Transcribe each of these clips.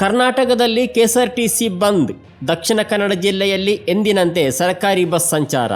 ಕರ್ನಾಟಕದಲ್ಲಿ ಕೆಎಸ್ಆರ್ಟಿಸಿ ಬಂದ್. ದಕ್ಷಿಣ ಕನ್ನಡ ಜಿಲ್ಲೆಯಲ್ಲಿ ಎಂದಿನಂತೆ ಸರ್ಕಾರಿ ಬಸ್ ಸಂಚಾರ.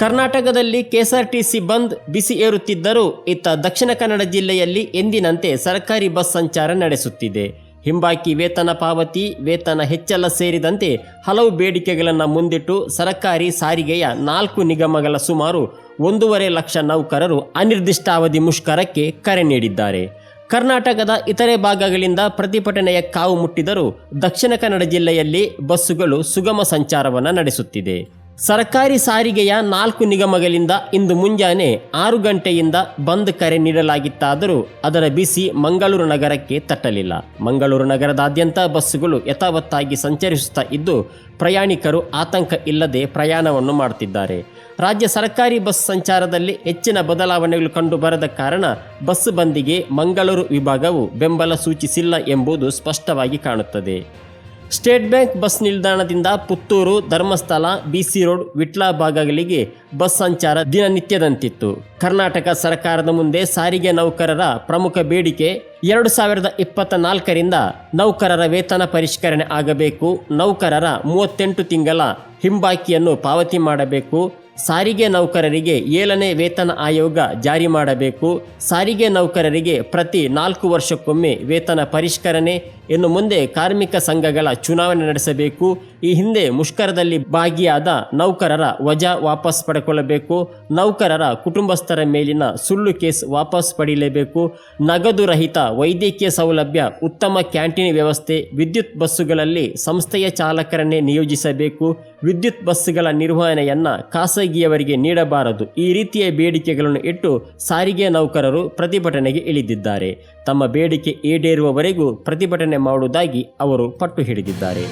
ಕರ್ನಾಟಕದಲ್ಲಿ ಕೆಎಸ್ಆರ್ಟಿಸಿ ಬಂದ್ ಬಿಸಿ ಏರುತ್ತಿದ್ದರೂ, ಇತ್ತ ದಕ್ಷಿಣ ಕನ್ನಡ ಜಿಲ್ಲೆಯಲ್ಲಿ ಎಂದಿನಂತೆ ಸರ್ಕಾರಿ ಬಸ್ ಸಂಚಾರ ನಡೆಸುತ್ತಿದೆ. ಹಿಂಬಾಕಿ ವೇತನ ಪಾವತಿ, ವೇತನ ಹೆಚ್ಚಳ ಸೇರಿದಂತೆ ಹಲವು ಬೇಡಿಕೆಗಳನ್ನು ಮುಂದಿಟ್ಟು ಸರ್ಕಾರಿ ಸಾರಿಗೆಯ ನಾಲ್ಕು ನಿಗಮಗಳ ಸುಮಾರು ಒಂದೂವರೆ ಲಕ್ಷ ನೌಕರರು ಅನಿರ್ದಿಷ್ಟಾವಧಿ ಮುಷ್ಕರಕ್ಕೆ ಕರೆ ನೀಡಿದ್ದಾರೆ. ಕರ್ನಾಟಕದ ಇತರೆ ಭಾಗಗಳಿಂದ ಪ್ರತಿಭಟನೆಯ ಕಾವು ಮುಟ್ಟಿದರೂ ದಕ್ಷಿಣ ಕನ್ನಡ ಜಿಲ್ಲೆಯಲ್ಲಿ ಬಸ್ಸುಗಳು ಸುಗಮ ಸಂಚಾರವನ್ನು ನಡೆಸುತ್ತಿದೆ. ಸರ್ಕಾರಿ ಸಾರಿಗೆಯ ನಾಲ್ಕು ನಿಗಮಗಳಿಂದ ಇಂದು ಮುಂಜಾನೆ ಆರು ಗಂಟೆಯಿಂದ ಬಂದ್ ಕರೆ ನೀಡಲಾಗಿತ್ತಾದರೂ ಅದರ ಬಿಸಿ ಮಂಗಳೂರು ನಗರಕ್ಕೆ ತಟ್ಟಲಿಲ್ಲ. ಮಂಗಳೂರು ನಗರದಾದ್ಯಂತ ಬಸ್ಸುಗಳು ಯಥಾವತ್ತಾಗಿ ಸಂಚರಿಸುತ್ತಾ ಇದ್ದು, ಪ್ರಯಾಣಿಕರು ಆತಂಕ ಇಲ್ಲದೆ ಪ್ರಯಾಣವನ್ನು ಮಾಡುತ್ತಿದ್ದಾರೆ ರಾಜ್ಯ ಸರ್ಕಾರಿ ಬಸ್ ಸಂಚಾರದಲ್ಲಿ ಹೆಚ್ಚಿನ ಬದಲಾವಣೆಗಳು ಕಂಡುಬರದ ಕಾರಣ ಬಸ್ ಬಂದಿಗೆ ಮಂಗಳೂರು ವಿಭಾಗವು ಬೆಂಬಲ ಸೂಚಿಸಿಲ್ಲ ಎಂಬುದು ಸ್ಪಷ್ಟವಾಗಿ ಕಾಣುತ್ತದೆ. ಸ್ಟೇಟ್ ಬ್ಯಾಂಕ್ ಬಸ್ ನಿಲ್ದಾಣದಿಂದ ಪುತ್ತೂರು ಧರ್ಮಸ್ಥಳ ಬಿಸಿ ರೋಡ್, ವಿಟ್ಲ ಭಾಗಗಳಿಗೆ ಬಸ್ ಸಂಚಾರ ದಿನನಿತ್ಯದಂತಿತ್ತು. ಕರ್ನಾಟಕ ಸರ್ಕಾರದ ಮುಂದೆ ಸಾರಿಗೆ ನೌಕರರ ಪ್ರಮುಖ ಬೇಡಿಕೆ, ಎರಡು ಸಾವಿರದ ಇಪ್ಪತ್ತ ನಾಲ್ಕರಿಂದ ನೌಕರರ ವೇತನ ಪರಿಷ್ಕರಣೆ ಆಗಬೇಕು, ನೌಕರರ ಮೂವತ್ತೆಂಟು ತಿಂಗಳ ಹಿಂಬಾಕಿಯನ್ನು ಪಾವತಿ ಮಾಡಬೇಕು, ಸಾರಿಗೆ ನೌಕರರಿಗೆ ಏಳನೇ ವೇತನ ಆಯೋಗ ಜಾರಿ ಮಾಡಬೇಕು, ಸಾರಿಗೆ ನೌಕರರಿಗೆ ಪ್ರತಿ ನಾಲ್ಕು ವರ್ಷಕ್ಕೊಮ್ಮೆ ವೇತನ ಪರಿಷ್ಕರಣೆ ಇನ್ನು ಮುಂದೆ ಕಾರ್ಮಿಕ ಸಂಘಗಳ ಚುನಾವಣೆ ನಡೆಸಬೇಕು. ಈ ಹಿಂದೆ ಮುಷ್ಕರದಲ್ಲಿ ಭಾಗಿಯಾದ ನೌಕರರ ವಜಾ ವಾಪಸ್ ಪಡೆಕೊಳ್ಳಬೇಕು ನೌಕರರ ಕುಟುಂಬಸ್ಥರ ಮೇಲಿನ ಸುಳ್ಳು ಕೇಸ್ ವಾಪಸ್ ಪಡೆಯಲೇಬೇಕು ನಗದು ರಹಿತ ವೈದ್ಯಕೀಯ ಸೌಲಭ್ಯ, ಉತ್ತಮ ಕ್ಯಾಂಟೀನ್ ವ್ಯವಸ್ಥೆ, ವಿದ್ಯುತ್ ಬಸ್ಸುಗಳಲ್ಲಿ ಸಂಸ್ಥೆಯ ಚಾಲಕರನ್ನೇ ನಿಯೋಜಿಸಬೇಕು. ವಿದ್ಯುತ್ ಬಸ್ಸುಗಳ ನಿರ್ವಹಣೆಯನ್ನು ಖಾಸಗಿಯವರಿಗೆ ನೀಡಬಾರದು. ಈ ರೀತಿಯ ಬೇಡಿಕೆಗಳನ್ನು ಇಟ್ಟು ಸಾರಿಗೆ ನೌಕರರು ಪ್ರತಿಭಟನೆಗೆ ಇಳಿದಿದ್ದಾರೆ. ತಮ್ಮ ಬೇಡಿಕೆ ಈಡೇರುವವರೆಗೂ ಪ್ರತಿಭಟನೆ ಮಾಡುವುದಾಗಿ ಅವರು ಪಟ್ಟು ಹಿಡಿದಿದ್ದಾರೆ.